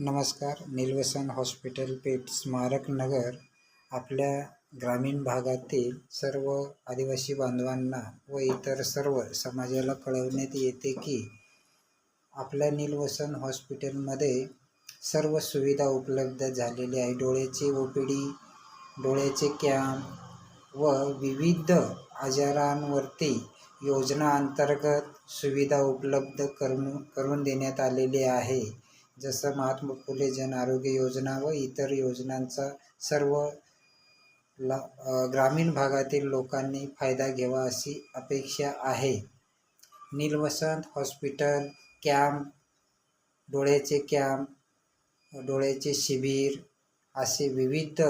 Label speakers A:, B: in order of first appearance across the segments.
A: नमस्कार. निलवसन हॉस्पिटल पेठ स्मारक नगर आपल्या ग्रामीण भागातील सर्व आदिवासी बांधवांना व इतर सर्व समाजाला कळवण्यात येते की आपल्या निलवसन हॉस्पिटलमध्ये सर्व सुविधा उपलब्ध झालेली आहे. डोळ्याचे ओ पी डी डोळ्याचे कॅम्प व विविध आजारांवरती योजना अंतर्गत सुविधा उपलब्ध करून करून देण्यात आलेली आहे. जसं महात्मा फुले जन आरोग्य योजना व इतर योजनांचा सर्व ला ग्रामीण भागातील लोकांनी फायदा घ्यावा अशी अपेक्षा आहे. नीलवसंत हॉस्पिटल कॅम्प डोळ्याचे कॅम्प डोळ्याचे शिबिर असे विविध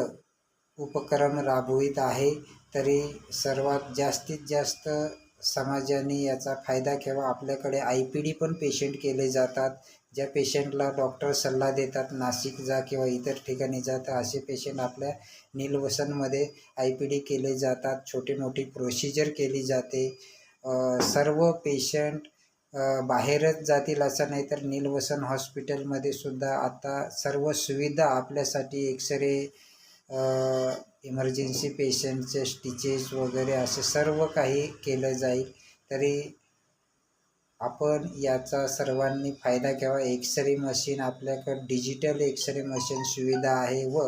A: उपक्रम राबवित आहे तरी सर्वात जास्तीत जास्त समाजाने याचा फायदा घ्यावा. आपल्याकडे आय पी डी पण पेशंट केले जातात. ज्या पेशंटला डॉक्टर सल्ला देतात नाशिक जा किंवा इतर ठिकाणी जा तर असे पेशंट आपल्या नीलवसनमध्ये आय पी डी केले जातात. छोटी मोठी प्रोसिजर केली जाते. सर्व पेशंट बाहेरच जातील असं नाही तर नीलवसन हॉस्पिटलमध्ये सुद्धा आता सर्व सुविधा आपल्यासाठी एक्सरे इमर्जन्सी पेशंटचे स्टिचेस वगैरे असे सर्व काही केलं जाईल. तरी आपण याचा सर्वांनी फायदा घ्यावा. एक्सरे मशीन आपल्याकडं डिजिटल एक्सरे मशीन सुविधा आहे व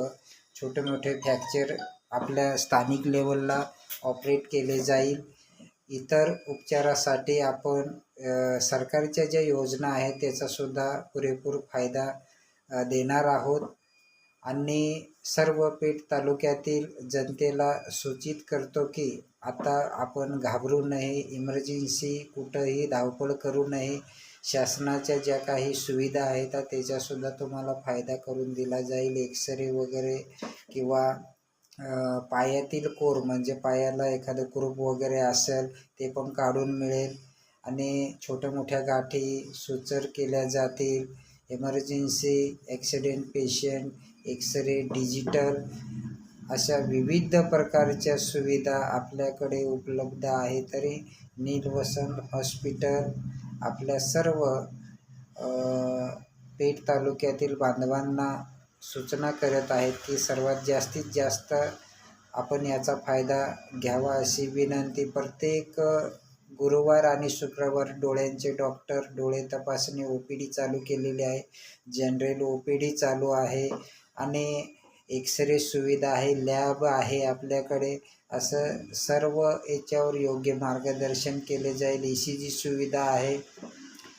A: छोटे मोठे फ्रॅक्चर आपल्या स्थानिक लेवलला ऑपरेट केले जाईल. इतर उपचारासाठी आपण सरकारच्या ज्या योजना आहेत त्याचासुद्धा पुरेपूर फायदा देणार आहोत. आणि सर्व पेठ तालुक्यातील जनतेला सूचित करतो की आता आपण घाबरू नये इमर्जन्सी कुठंही धावपळ करू नये. शासनाच्या ज्या काही सुविधा आहेत त्याच्यासुद्धा तुम्हाला फायदा करून दिला जाईल. एक्सरे वगैरे किंवा पायातील कोर म्हणजे पायाला एखादं कुरूप वगैरे असेल ते पण काढून मिळेल. आणि छोट्या मोठ्या गाठी सुचर केल्या जातील. Emergency accident patient x-ray digital अशा विविध प्रकारच्या सुविधा आपल्याकडे उपलब्ध आहे तरी नीलवसंत हॉस्पिटल आपल्या सर्व पेठ तालुक्यातील बांधवांना सूचना करत आहेत की सर्वात जास्तीत जास्त आपण याचा फायदा घ्यावा अशी विनंती. प्रत्येक गुरुवार आणि शुक्रवार डोळ्यांचे डॉक्टर डोळे तपासणी ओ पी डी चालू केलेली आहे. जनरल ओ पी डी चालू आहे आणि एक्सरे सुविधा आहे लॅब आहे आपल्याकडे. असं सर्व याच्यावर योग्य मार्गदर्शन केले जाईल. ई सी जी सुविधा आहे.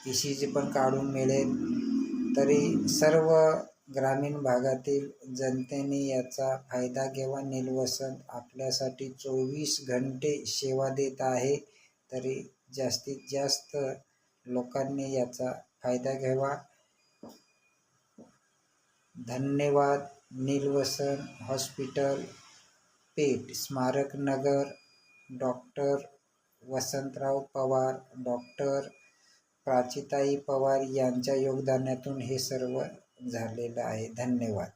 A: ई सी जी पण काढून मिळेल. तरी सर्व ग्रामीण भागातील जनतेने याचा फायदा घ्यावा. निलवसन आपल्यासाठी चोवीस घंटे सेवा देत आहे. तरी जास्तीत जास्त लोकांनी याचा फायदा घ्यावा. धन्यवाद Neelvasan hospital Peth Smarak Nagar doctor Vasantrao Pawar doctor Prachitai Pawar यांच्या योगदानातून हे सर्व झालेलं आहे. धन्यवाद.